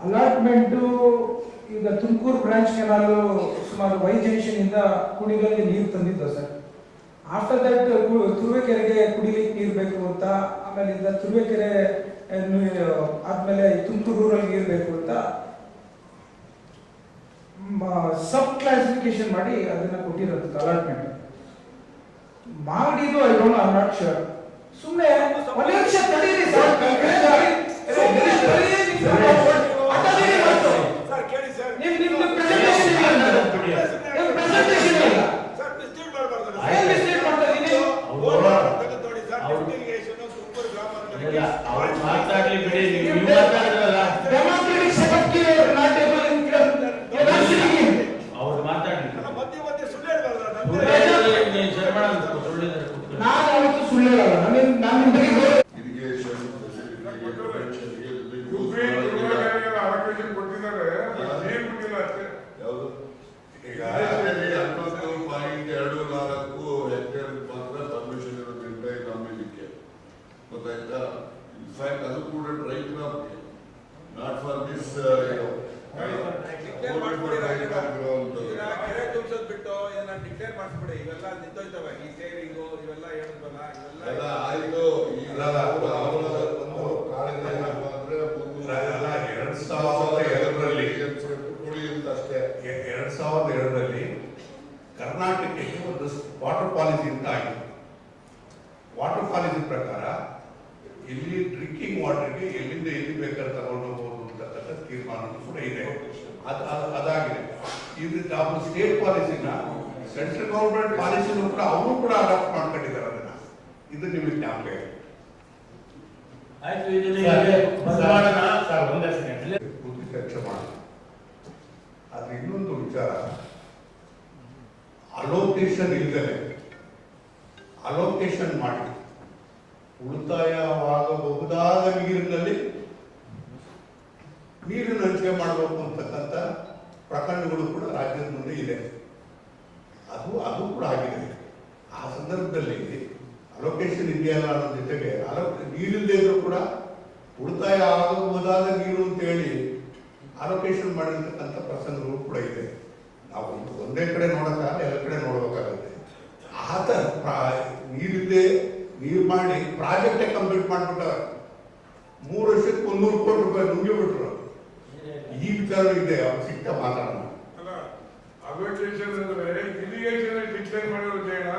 Allotment ಈಗ Tumakuru branch canal ಸುಮಾರು Y junction ಇಂದ ಕುಣಿಗಲ್ಗೆ ನೀರು ತಂದಿದ್ದ ಸರ್? ಆಫ್ಟರ್ ದಟ್ ತುರುವೇಕೆರೆಗೆ ಕುಡಿಲಿಕ್ಕೆ ನೀರು ಬೇಕು ಅಂತ, ಆಮೇಲೆ ತುರುವೇಕೆರೆ ತುರುವೆಕೆರೆ ಆದ್ಮೇಲೆ ತುಮಕೂರು ರೂರಲ್ ನೀರು ಬೇಕು ಅಂತ ಸಬ್ ಕ್ಲಾಸಿಫಿಕೇಶನ್ ಮಾಡಿ ಅದನ್ನ ಕೊಟ್ಟಿರೋದು ಅಲಾಟ್ಮೆಂಟ್ ಮಾಡಿದ್ದು I don't I not sure ಸುಮ್ಮನೆ ಒಂದು ಸರ್ ಸುಮ್ನೆ ಬರೀ ನೀವು ಅಡ್ಡದಿರಿ ಮತ್ತು. ಸರ್ ಕೇಳಿ ಸರ್ ನಿಮ್ ನಿಮ್ ಪ್ರೆಸೆಂಟೇಷನ್ ಇಲ್ಲ ನಿಮ್ ಪ್ರೆಸೆಂಟೇಷನ್ ಇಲ್ಲ ಸರ್ ಮಿಸ್ಟೇಕ್ ಮಾಡಬಾರ್ದು ಏನ್ mistake ಮಾಡ್ತಾ ಇದೀನಿ? ನೋಡಿ ಸರ್ ಲಿಫ್ಟ್ ಇರಿಗೇಷನ್ ತುಮಕೂರು ಇಲ್ಲ, ಅವ್ರು ಗ್ರಾಮ ಮಾತಾಡ್ಲಿ ಬಿಡಿ ನೀವು ನೀವು ಮಾತಾಡಿದ್ರಲ್ಲ ಡೆಮಾಕ್ರೆಟಿಕ್ ಸೆಟಪ್ಗೆ ನಾಟ್ ಏಬಲ್ ಇನ್ ಅವ್ರು ಮಾತಾಡ್ಲಿ ಅಲ್ಲ, ಮಧ್ಯೆ ಮಧ್ಯೆ ಸುಳ್ಳು ಹೇಳ್ಬಾರ್ದು ಸುಳ್ಳು ನಮ್ಗೆ- ಹೇಳಿದ್ರೆ ನೀವು ಶರವಣ ಅಂತ ಸುಳ್ಳಿದ್ದಾರೆ ಕೂತ್ಕೊಳ್ಳಿ. ನಾನು ಯಾವತ್ತೂ ಸುಳ್ಳು ಹೇಳಲ್ಲ ನಾನು ನಾನು ನಿಮ್ ಬಗ್ಗೆ ಗೌರವ- ಇರಿಗೇಷನ್ ಯುಪಿ ತುಳುನಾಡಿಗೆ allocation ಕೊಟ್ಟಿದ್ದಾರೆ ನೀರು ಬಿಟ್ಟಿಲ್ಲ ಅಷ್ಟೇ ಯಾವುದು ಈಗ ಅದರಲ್ಲಿ ಹನ್ನೊಂದು ಪಾಯಿಂಟ್ ಎರಡು ಹೆಕ್ಟೇರ್ ಮಾತ್ರ ಪರ್ಮಿಷನ್ ಇರೋದ್ರಿಂದ ಇದು ನಂಬಿಲಿಕ್ಕೆ ಗೊತ್ತಾಯ್ತಾ ಇನ್ಫ್ಯಾಕ್ಟ್ ಅದು ಕೂಡ ರೈಟ್ ನಾಟ್ ಫಾರ್ ದಿಸ್ ಕೆರೆ ತುಂಬಿಸೋದ್ ಬಿಟ್ಟು ಇದನ್ನ ಡಿಕ್ಲೇರ್ ಮಾಡಿಸ್ಬಿಡಿ ಇವೆಲ್ಲ ನಿಂತೋಯ್ತವೆ ಈ ಸೇರಿಂಗು ಇವೆಲ್ಲ ಹೇಳಿದ್ವಲ್ಲ ಇವೆಲ್ಲ ಆಯ್ತು ಎರಡ್ ಸಾವಿರದ ಎರಡರಲ್ಲಿ ಎರಡ್ ಸಾವಿರದ ಎರಡರಲ್ಲಿ ಕರ್ನಾಟಕಕ್ಕೆ ಒಂದು ವಾಟರ್ ಪಾಲಿಸಿ ಅಂತ ಆಗಿದೆ ವಾಟರ್ ಪಾಲಿಸಿ ಪ್ರಕಾರ ಇಲ್ಲಿ ಡ್ರಿಂಕಿಂಗ್ ವಾಟರ್ಗೆ ಎಲ್ಲಿಂದ ಎಲ್ಲಿ ಬೇಕಾದ್ರೆ ತಗೊಂಡು ಹೋಗ್ಬೋದು ಅಂತಕ್ಕಂಥ ತೀರ್ಮಾನ ಕೂಡ ಇದೆ ಅದಾಗಿದೆ. ಇದು ನಾವು ಸ್ಟೇಟ್ ಪಾಲಿಸಿನ ಸೆಂಟ್ರಲ್ ಗೌರ್ಮೆಂಟ್ ಪಾಲಿಸಿನೂ ಕೂಡ ಅವರು ಕೂಡ ಅಡಾಪ್ಟ್ ಮಾಡ್ಕೊಂಡಿದ್ದಾರೆ ಅದನ್ನ. ಇದು ನಿಮಗೆ ಜ್ಞಾಪಕ ಚರ್ಚೆ ಮಾಡಿ. ಆದ್ರೆ ಇನ್ನೊಂದು ವಿಚಾರ. ಅಲೋಕೇಶನ್ ಇಲ್ಲದೆ ಅಲೋಕೇಶನ್ ಮಾಡಿ. ಉಳಿತಾಯವಾಗಬಹುದಾದ ನೀರಿನಲ್ಲಿ ನೀರಿನ ಹಂಚಿಕೆ ಮಾಡಬೇಕು ಅಂತಕ್ಕಂಥ ಪ್ರಕರಣಗಳು ಕೂಡ ರಾಜ್ಯದ ಮುಂದೆ ಇದೆ. ಅದು ಅದು ಕೂಡ ಆಗಿದೆ. ಆ ಸಂದರ್ಭದಲ್ಲಿ ಅಲೋಕೇಶನ್ ಇದೆಯಲ್ಲ ಅನ್ನೋ ಜೊತೆಗೆ ಅಲೋ ನೀರಿಲ್ಲದೆ ಇದ್ರೂ ಕೂಡ ಉಳಿತಾಯ ಆಗಬಹುದಾದ ನೀರು ಅಂತ ಹೇಳಿ ಅಲೋಕೇಶನ್ ಮಾಡಿರ್ತಕ್ಕಂಥ ಪ್ರಸಂಗಗಳು ಕೂಡ ಇದೆ. ನಾವು ಒಂದು ಕಡೆ ನೋಡೋಕ್ಕಾಗಲ್ಲ, ಎಲ್ಲ ಕಡೆ ನೋಡಬೇಕಾಗುತ್ತೆ. ಆತ ಪ್ರಾ- ನೀರಿಲ್ಲದೆ ನೀರು ಮಾಡಿ ಪ್ರಾಜೆಕ್ಟೇ ಕಂಪ್ಲೀಟ್ ಮಾಡಿಬಿಟ್ಟ ಮೂರು ವರ್ಷಕ್ಕೆ ಮುನ್ನೂರು ಕೋಟಿ ರೂಪಾಯಿ ನುಂಗಿಬಿಟ್ರು. ವಿಚಾರ ಇದೆ ಅವ್ರು ಸಿಕ್ಕ ಮಾತಾಡೋಣ ಅಲೋಕೇಶನ್ ಅಂದ್ರೆ ಇರಿಗೇಷನ್ ಡಿಕ್ಲೇರ್ ಮಾಡಿರೋ ಜೈನ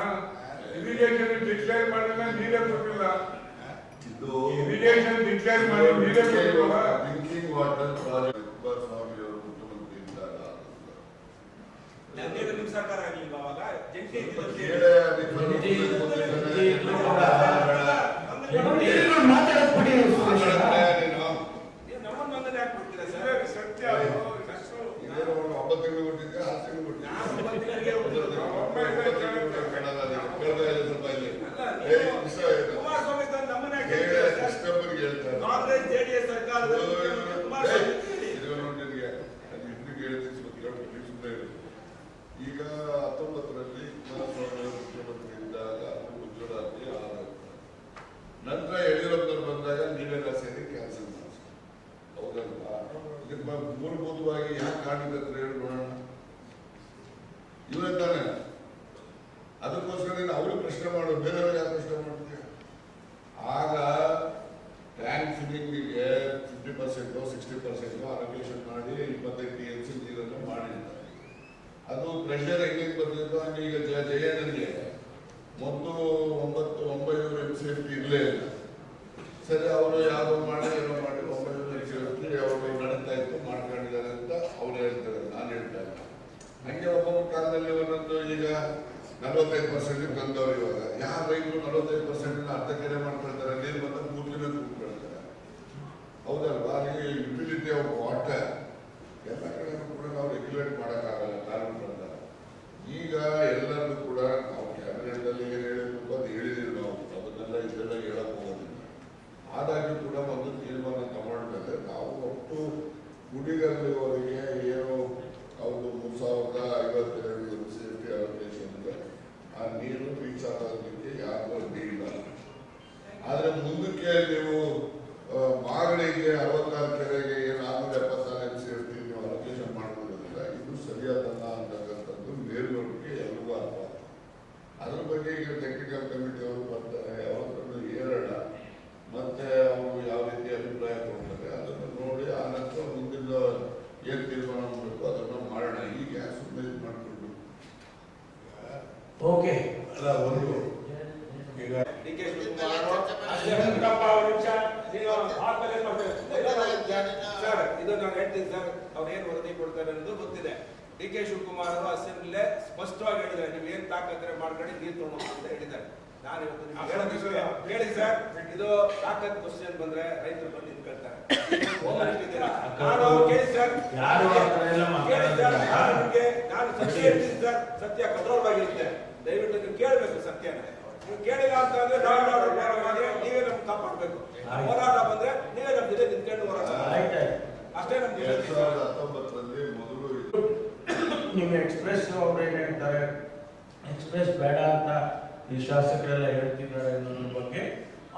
ಇರಿಗೇಷನ್ ಡಿಕ್ಲೇರ್ ಮಾಡಿಲ್ಲ ನೀರೇ ಕೊಟ್ಟಿಲ್ಲ ಇದು ಇರಿಗೇಷನ್ ಡಿಕ್ಲೇರ್ ಮಾಡಿ ನೀರೇ ಡ್ರಿಂಕಿಂಗ್ ವಾಟರ್ ಪ್ರಾಜೆಕ್ಟ್ ಕುಮಾರಸ್ವಾಮಿ ಅವರು ಮುಖ್ಯಮಂತ್ರಿ ಇದ್ದಾಗ. ಸರ್ಕಾರ ಆಗಲಿಲ್ಲ ಅವಾಗ? ಜಂಟಿ ಮಾತಾಡೋದ್ ಬಿಡಿ ಸುರೇಶ್ ಅವರೇ. ನೀನು ನೀವು ನಮ್ಮನ್ನ ಒಂದನೇ ಯಾಕೆ ಕೊಡ್ತೀರಾ ಇದೇ ಸರ್ ಸತ್ಯ ಅದು. ಇದು ಇದೇನೋ ಒಂದು ಒಂಬತ್ತು ತಿಂಗಳು ಕೊಟ್ಟಿದ್ದೆ ಆರು ತಿಂಗಳು ನಾನು ಕೊಟ್ಟಿದ್ದೆ ಒಂಬತ್ತು ತಿಂಗಳಿಗೆ ನಾವು ಒಮ್ಮೆ ಇದೆ ಕೇಳಿದ್ರೆ ಕನ್ನಡ ಕೇಳ್ತಾ ಇದೆ ಸ್ವಲ್ಪ ಇಲ್ಲಿ ಅಲ್ಲ, ಅದು ಪ್ರೆಷರ್ ಹೆಂಗೆ ಬರ್ತಿತ್ತು ಹಂಗೆ ಈಗ ಇದಕ್ಕೆ ನೀವು ಮಾಗಡಿಗೆ ಅರವತ್ತಾರು ಕೆರೆಗೆ ಏನು ಆರ್ನೂರ ಎಪ್ಪತ್ತು ಸಾವಿರ ಎಂ ನೀವು ಅಲೋಕೇಶನ್ ಮಾಡುವುದಿಲ್ಲ ಇದು ಸರಿಯಾದಲ್ಲ ಅಂತಕ್ಕಂಥದ್ದು ಮೇಲ್ನೋಟಕ್ಕೆ ಎಲ್ಲರಿಗೂ ಅರ್ಥ ಅದ್ರ ಬಗ್ಗೆ ಈಗ ಟೆಕ್ನಿಕಲ್ ಕಮಿಟಿ ಅವರು ಬರ್ತಾರೆ ಅವರನ್ನು ಹೇಳೋಣ ಮತ್ತೆ ಅವರು ಯಾವ ರೀತಿ ಅಭಿಪ್ರಾಯ ಕೊಡ್ತಾರೆ ಅದನ್ನು ನೋಡಿ ಆ ನಂತರ ಮುಂದಿನ ಏನು ತೀರ್ಮಾನ ಮಾಡಬೇಕು ಅದನ್ನು ಮಾಡೋಣ. ಈಗ ಸುಮ್ಮನೆ ಮಾಡಿಕೊಂಡು ಓಕೆ ಅಲ್ಲ ಒಂದು ಸರ್ ಇದು ನಾನು ಹೇಳ್ತೀನಿ ಸರ್ ಅವ್ರು ಏನ್ ವರದಿ ಕೊಡ್ತಾರೆ ಅನ್ನೋದು ಗೊತ್ತಿದೆ ಡಿ ಕೆ ಶಿವಕುಮಾರ್ ಅವರು ಅಸೆಂಬ್ಲಿ ಸ್ಪಷ್ಟವಾಗಿ ಹೇಳಿದ್ದಾರೆ. ನೀವು ಏನ್ ತಾಕತ್ರೆ ಮಾಡ್ಕೊಂಡು ನೀರ್ ತಗೊಂಡು ಅಂತ ಹೇಳಿದ್ದಾರೆ. ನಾನು ಇವತ್ತು ಹೇಳಿ ಸರ್ ಇದು ತಾಕತ್ ಕ್ವಶನ್ ಬಂದ್ರೆ ರೈತರು ಬಂದು ನಿಂತ್ಕೊಳ್ತಾರೆ. ನಾನು ಕೇಳಿ ಸರ್. ನಾನು ಸತ್ಯ ಹೇಳ್ತೀನಿ ಸರ್. ಸತ್ಯ ಕಠೋರವಾಗಿರುತ್ತೆ ದಯವಿಟ್ಟು ನೀವು ಕೇಳಬೇಕು ಸತ್ಯನೇ. ನೀವು ಕೇಳಿಲ್ಲ ಅಂತ ಅಂದ್ರೆ ನಾವು ನಾವು ನಮ್ಗೆ ಕಾಪಾಡಬೇಕು. ಹೋರಾಟ ಬಂದ್ರೆ ನೀವೇ ನಮ್ಮ ಜೊತೆ ನಿಂತ್ಕೊಂಡು ಹೋರಾಟ ಅಷ್ಟೇ ನಮ್ಗೆ ಎರಡ್ ಸಾವಿರದ ಹತ್ತೊಂಬತ್ತರಲ್ಲಿ ಮೊದಲು ನೀವು ಎಕ್ಸ್ಪ್ರೆಸ್ ಅವ್ರು ಏನ್ ಹೇಳ್ತಾರೆ ಎಕ್ಸ್ಪ್ರೆಸ್ ಬೇಡ ಅಂತ ಈ ಶಾಸಕರೆಲ್ಲ ಹೇಳ್ತಿದ್ದಾರೆ ಅನ್ನೋದ್ರ ಬಗ್ಗೆ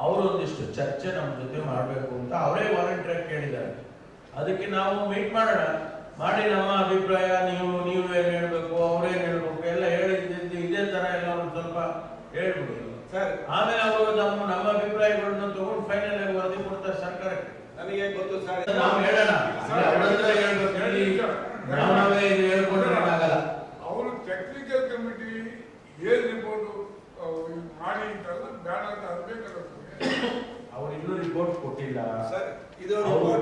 ಅವರೊಂದಿಷ್ಟು ಚರ್ಚೆ ನಮ್ಮ ಜೊತೆ ಮಾಡಬೇಕು ಅಂತ ಅವರೇ ವಾಲಂಟಿಯರ್ ಕೇಳಿದ್ದಾರೆ. ಅದಕ್ಕೆ ನಾವು ಮೀಟ್ ಮಾಡೋಣ. ಮಾಡಿ ನಮ್ಮ ಅಭಿಪ್ರಾಯ ನೀವು ನೀವು ಏನು ಹೇಳ್ಬೇಕು. ಸ್ವಲ್ಪ ಹೇಳ್ಬಿಡಿ. ಸರ್. ಆಮೇಲೆ ಅವರು ನಮ್ಮ ನಮ್ಮ ಅಭಿಪ್ರಾಯಗಳನ್ನ ತಗೊಂಡು ಫೈನಲ್ ಆಗಿ ವರದಿ ಕೊಡ್ತಾರೆ ಸರ್ಕಾರಕ್ಕೆ. ನನಗೆ ಗೊತ್ತು ಸರ್. ನಾವು ಹೇಳೋಣ. ನಾವು ಇದು ಹೇಳ್ಕೊಂಡ್ರೆ ಆಗಲ್ಲ ಅವರು ಟೆಕ್ನಿಕಲ್ ಕಮಿಟಿ ಏನ್ ರಿಪೋರ್ಟ್ ಮಾಡಿ ಅಂತೆಲ್ಲ ಬೇಡ ಅಂತ ಅನ್ಬೇಕಲ್ಲ ಅವ್ರು ಇನ್ನೂ ರಿಪೋರ್ಟ್ ಕೊಟ್ಟಿಲ್ಲ. ಸರ್ ಇದು ಅವ್ರು